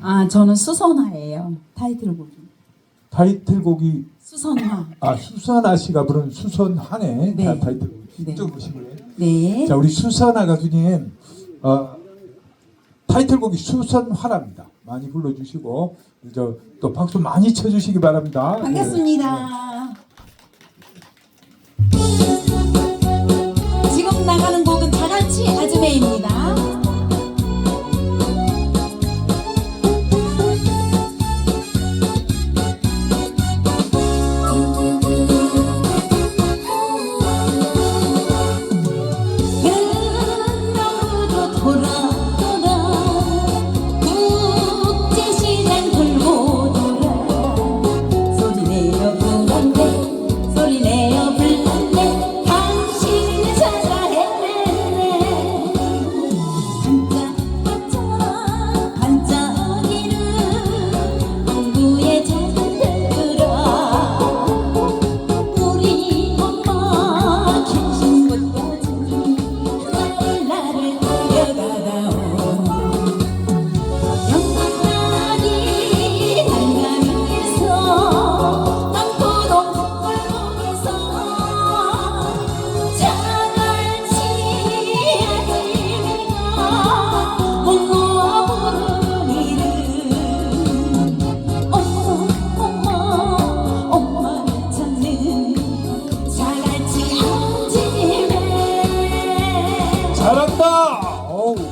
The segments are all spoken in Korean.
아 저는 수선화예요. 타이틀곡이 타이틀곡이 수선화. 아 수선아 씨가 부른 수선한의 네. 타- 타이틀곡. 네. 이쪽 보시고요. 네. 자 우리 수선아 가수님 어, 타이틀곡이 수선화랍니다. 많이 불러주시고 저 또 박수 많이 쳐주시기 바랍니다. 반갑습니다. 지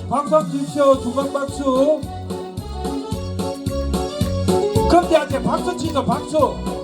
한번 주십시오. 중간 박수. 금대한테 박수 치죠. 박수.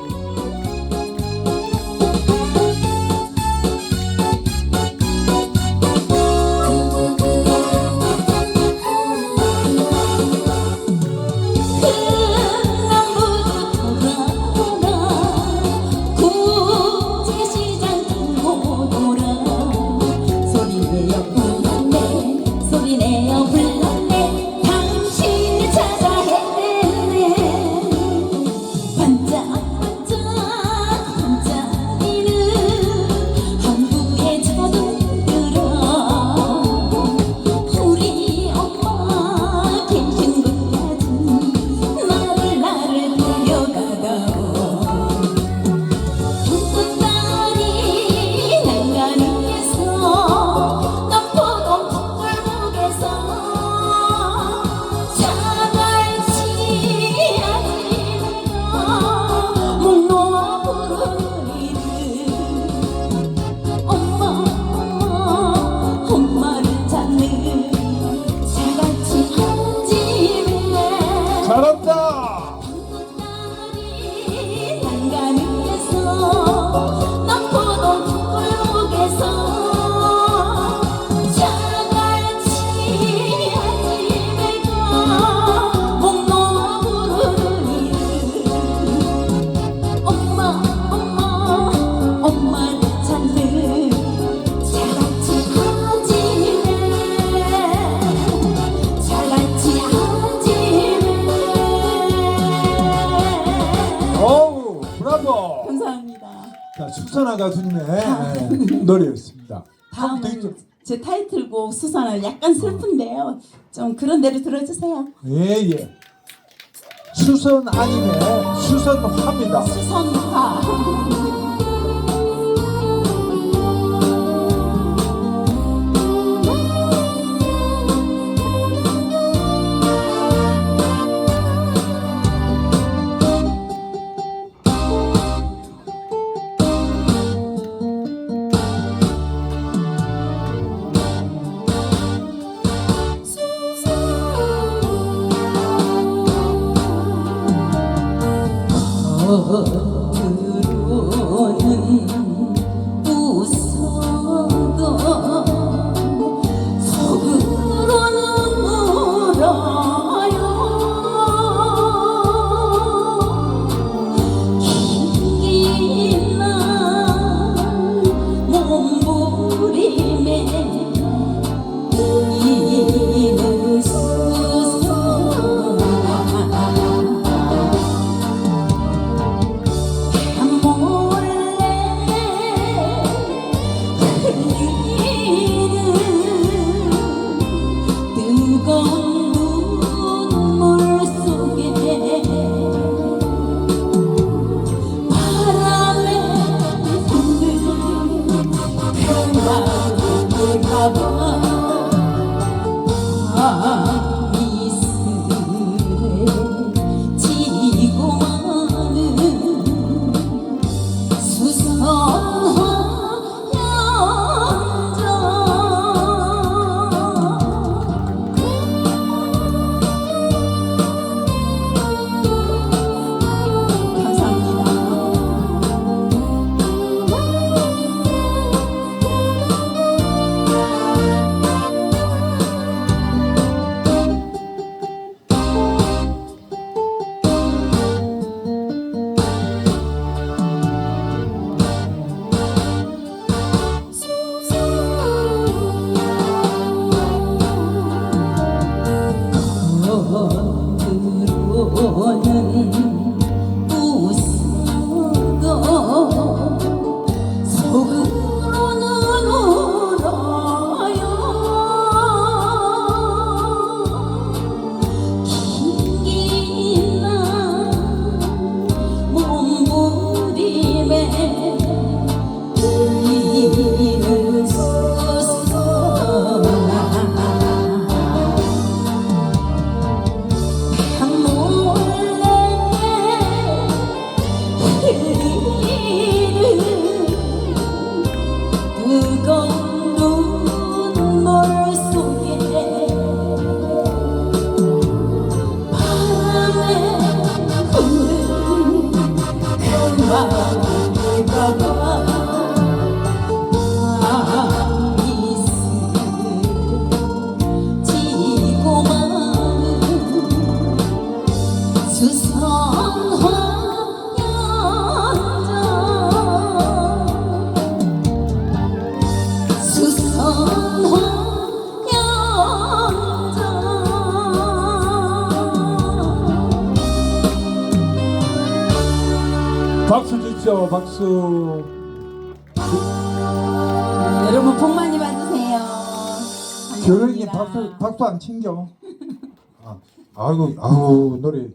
난간위에서 감사합니다. 자, 숙선아 가수님의 네, 노래였습니다. 있죠? 다음은 제 타이틀곡 수산은 약간 슬픈데요. 좀 그런 대로 들어주세요. 예, 예. 수선 아니네. 수선화입니다. 수선화. 웃어도 속으로는 울어 Oh. Ooh. 박수 주십시오. 박수. 여러분 복 많이 받으세요. 감사합니다. 박수 박수 안 챙겨. 아, 아이고 아우 노래